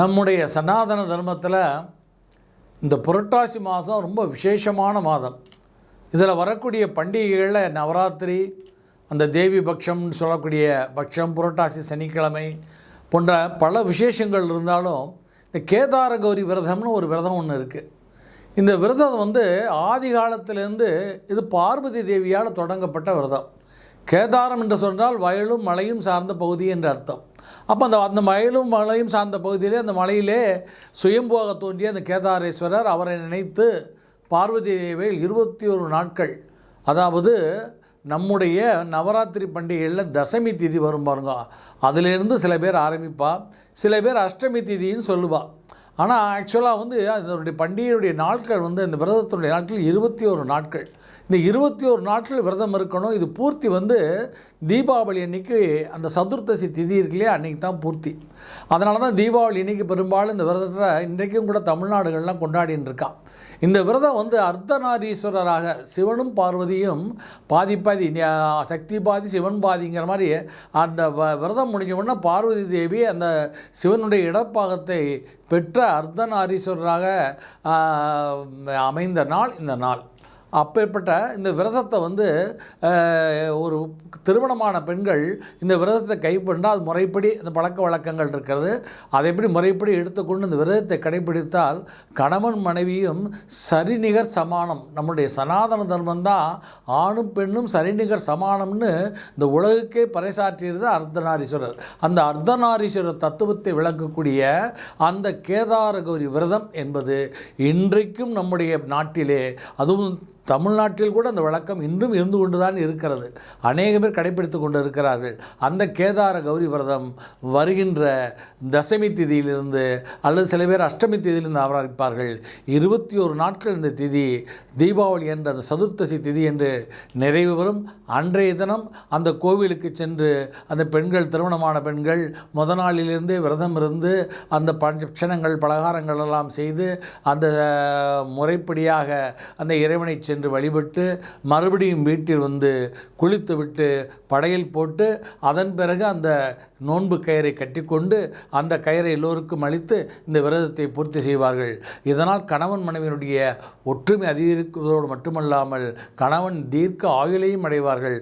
நம்முடைய சனாதன தர்மத்தில் இந்த புரட்டாசி மாதம் ரொம்ப விசேஷமான மாதம். இதில் வரக்கூடிய பண்டிகைகளில் நவராத்திரி அந்த தேவி பக்ஷம்னு சொல்லக்கூடிய பக்ஷம் புரட்டாசி சனிக்கிழமை போன்ற பல விசேஷங்கள் இருந்தாலும் இந்த கேதார கௌரி விரதம்னு ஒரு விரதம் ஒன்று இருக்குது இந்த விரதம் வந்து ஆதி காலத்திலேருந்து இது பார்வதி தேவியால் தொடங்கப்பட்ட விரதம். கேதாரம் என்று சொன்னால் வயலும் மலையும் சார்ந்த பகுதி என்று அர்த்தம். அப்போ அந்த அந்த மயிலும் மலையும் சார்ந்த பகுதியிலே அந்த மலையிலே சுயம்புவாக தோன்றிய அந்த கேதாரேஸ்வரர் அவரை நினைத்து பார்வதி தேவியில் இருபத்தி ஒரு நாட்கள் அதாவது நம்முடைய நவராத்திரி பண்டிகையில் தசமி திதி வரும் பாருங்க. அதிலிருந்து சில பேர் ஆரம்பிப்பா சில பேர் அஷ்டமி திதின்னு சொல்லுவாள் ஆனால் ஆக்சுவலாக வந்து அதனுடைய பண்டிகையுடைய நாட்கள் வந்து இந்த விரதத்தினுடைய நாட்கள் இருபத்தி ஒரு நாட்கள். இந்த இருபத்தி ஒரு நாட்கள் விரதம் இருக்கணும். இது பூர்த்தி வந்து தீபாவளி அன்னைக்கு அந்த சதுர்த்தசி திதி இருக்கு இல்லையா? அன்றைக்கி தான் பூர்த்தி. அதனால தான் தீபாவளி அன்னைக்கு பெரும்பாலும் இந்த விரதத்தை இன்றைக்கும் கூட தமிழ்நாடுகள்லாம் கொண்டாடின்னு இருக்கான். இந்த விரதம் வந்து அர்த்தநாரீஸ்வரராக சிவனும் பார்வதியும் பாதி பாதி சக்தி பாதி சிவன் பாதிங்கிற மாதிரி அந்த வ- விரதம் முடிஞ்ச உடனே பார்வதி தேவி அந்த சிவனுடைய இடப்பாகத்தை பெற்ற அர்த்தநாரீஸ்வரராக அமைந்த நாள் இந்த நாள். அப்பேற்பட்ட இந்த விரதத்தை வந்து ஒரு திருமணமான பெண்கள் இந்த விரதத்தை கைப்பண்டால் அது முறைப்படி இந்த பழக்க வழக்கங்கள் இருக்கிறது. அதை எப்படி முறைப்படி எடுத்துக்கொண்டு இந்த விரதத்தை கடைபிடித்தால் கணவன் மனைவியும் சரிநிகர் சமானம். நம்முடைய சனாதன தர்மம் தான் ஆணும் பெண்ணும் சரிநிகர் சமானம்னு இந்த உலகுக்கே பறைசாற்றியது அர்த்தநாரீஸ்வரர். அந்த அர்த்தநாரீஸ்வரர் தத்துவத்தை விளக்கக்கூடிய அந்த கேதார கௌரி விரதம் என்பது இன்றைக்கும் நம்முடைய நாட்டிலே அதுவும் தமிழ்நாட்டில் கூட அந்த வழக்கம் இன்றும் இருந்து கொண்டு தான் இருக்கிறது. அநேக பேர் கடைபிடித்து கொண்டு இருக்கிறார்கள் அந்த கேதார கௌரி விரதம் வருகின்ற தசமி திதியிலிருந்து அல்லது சில பேர் அஷ்டமி திதியிலிருந்து ஆரம்பிப்பார்கள் இருபத்தி ஒரு நாட்கள் இந்த திதி தீபாவளி என்ற அந்த சதுர்த்தசி திதி என்று நிறைவு பெறும். அன்றைய தினம் அந்த கோவிலுக்கு சென்று அந்த பெண்கள் திருமணமான பெண்கள் முத நாளிலிருந்தே விரதம் இருந்து அந்த பட்சணங்கள் பலகாரங்கள் எல்லாம் செய்து அந்த முறைப்படியாக அந்த இறைவனை சென்று வழிபட்டு மறுபடியும் வீட்டில் வந்து குளித்து விட்டு படையல் போட்டு அதன் பிறகு அந்த நோன்பு கயிறை கட்டிக்கொண்டு அந்த கயிறை எல்லோருக்கும் அளித்து இந்த விரதத்தை பூர்த்தி செய்வார்கள். இதனால் கணவன் மனைவியினுடைய ஒற்றுமை அதிகரிப்பதோடு மட்டுமல்லாமல் கணவன் தீர்க்க ஆயுளையும் அடைவார்கள்.